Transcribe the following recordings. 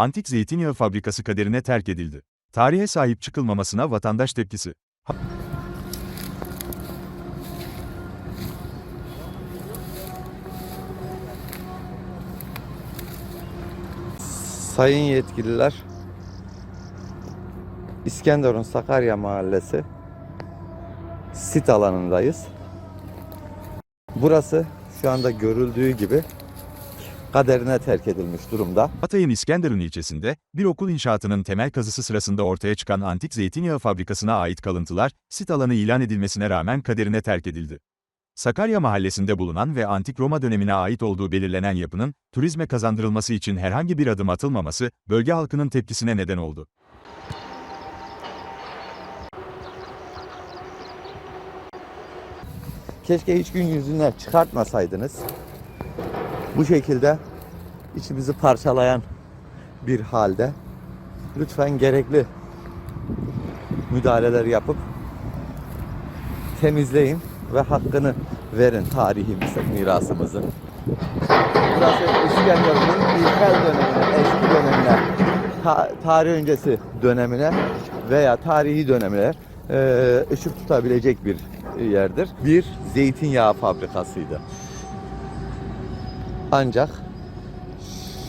Antik zeytinyağı fabrikası kaderine terk edildi. Tarihe sahip çıkılmamasına vatandaş tepkisi. Sayın yetkililer, İskenderun Sakarya Mahallesi sit alanındayız. Burası şu anda görüldüğü gibi kaderine terk edilmiş durumda. Hatay'ın İskenderun ilçesinde, bir okul inşaatının temel kazısı sırasında ortaya çıkan antik zeytinyağı fabrikasına ait kalıntılar, sit alanı ilan edilmesine rağmen kaderine terk edildi. Sakarya mahallesinde bulunan ve antik Roma dönemine ait olduğu belirlenen yapının, turizme kazandırılması için herhangi bir adım atılmaması, bölge halkının tepkisine neden oldu. Keşke hiç gün yüzüne çıkartmasaydınız. Bu şekilde içimizi parçalayan bir halde lütfen gerekli müdahaleler yapıp temizleyin ve hakkını verin tarihi mirasımızın. Burası İskenderun'un ilkel dönemine, eski dönemine, ta- tarih öncesi dönemine veya tarihi dönemine e, ışık tutabilecek bir yerdir. Bir zeytinyağı fabrikasıydı. Ancak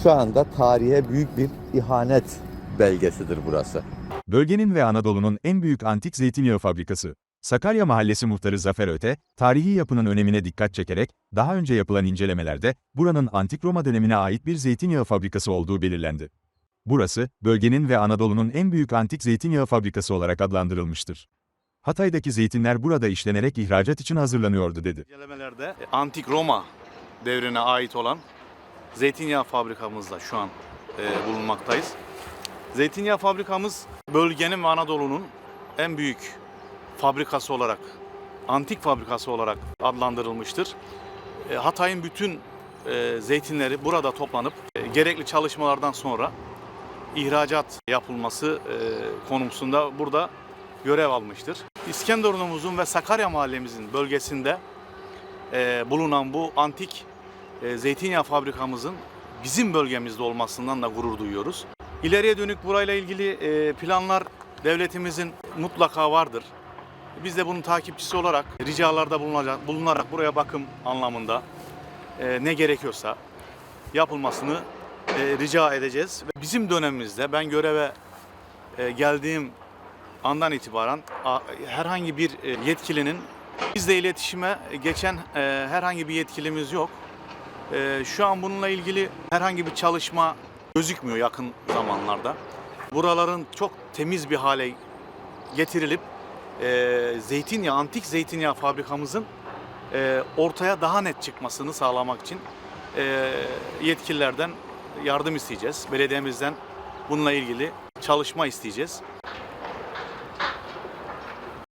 şu anda tarihe büyük bir ihanet belgesidir burası. Bölgenin ve Anadolu'nun en büyük antik zeytinyağı fabrikası. Sakarya Mahallesi muhtarı Zafer Öte, tarihi yapının önemine dikkat çekerek, daha önce yapılan incelemelerde, buranın antik Roma dönemine ait bir zeytinyağı fabrikası olduğu belirlendi. Burası, bölgenin ve Anadolu'nun en büyük antik zeytinyağı fabrikası olarak adlandırılmıştır. Hatay'daki zeytinler burada işlenerek ihracat için hazırlanıyordu dedi. İncelemelerde e, Antik Roma devrine ait olan zeytinyağı fabrikamızda şu an e, bulunmaktayız. Zeytinyağı fabrikamız bölgenin ve Anadolu'nun en büyük fabrikası olarak, antik fabrikası olarak adlandırılmıştır. E, Hatay'ın bütün e, zeytinleri burada toplanıp e, gerekli çalışmalardan sonra ihracat yapılması e, konusunda burada görev almıştır. İskenderun'umuzun ve Sakarya mahallemizin bölgesinde e, bulunan bu antik e, zeytinyağı fabrikamızın bizim bölgemizde olmasından da gurur duyuyoruz. İleriye dönük burayla ilgili e, planlar devletimizin mutlaka vardır. Biz de bunun takipçisi olarak ricalarda bulunacak, bulunarak buraya bakım anlamında e, ne gerekiyorsa yapılmasını e, rica edeceğiz. Bizim dönemimizde ben göreve e, geldiğim andan itibaren a- herhangi bir e, yetkilinin bizle iletişime geçen e, herhangi bir yetkilimiz yok. E, Şu an bununla ilgili herhangi bir çalışma gözükmüyor yakın zamanlarda. Buraların çok temiz bir hale getirilip e, zeytinyağı, antik zeytinyağı fabrikamızın e, ortaya daha net çıkmasını sağlamak için e, yetkililerden yardım isteyeceğiz. Belediyemizden bununla ilgili çalışma isteyeceğiz.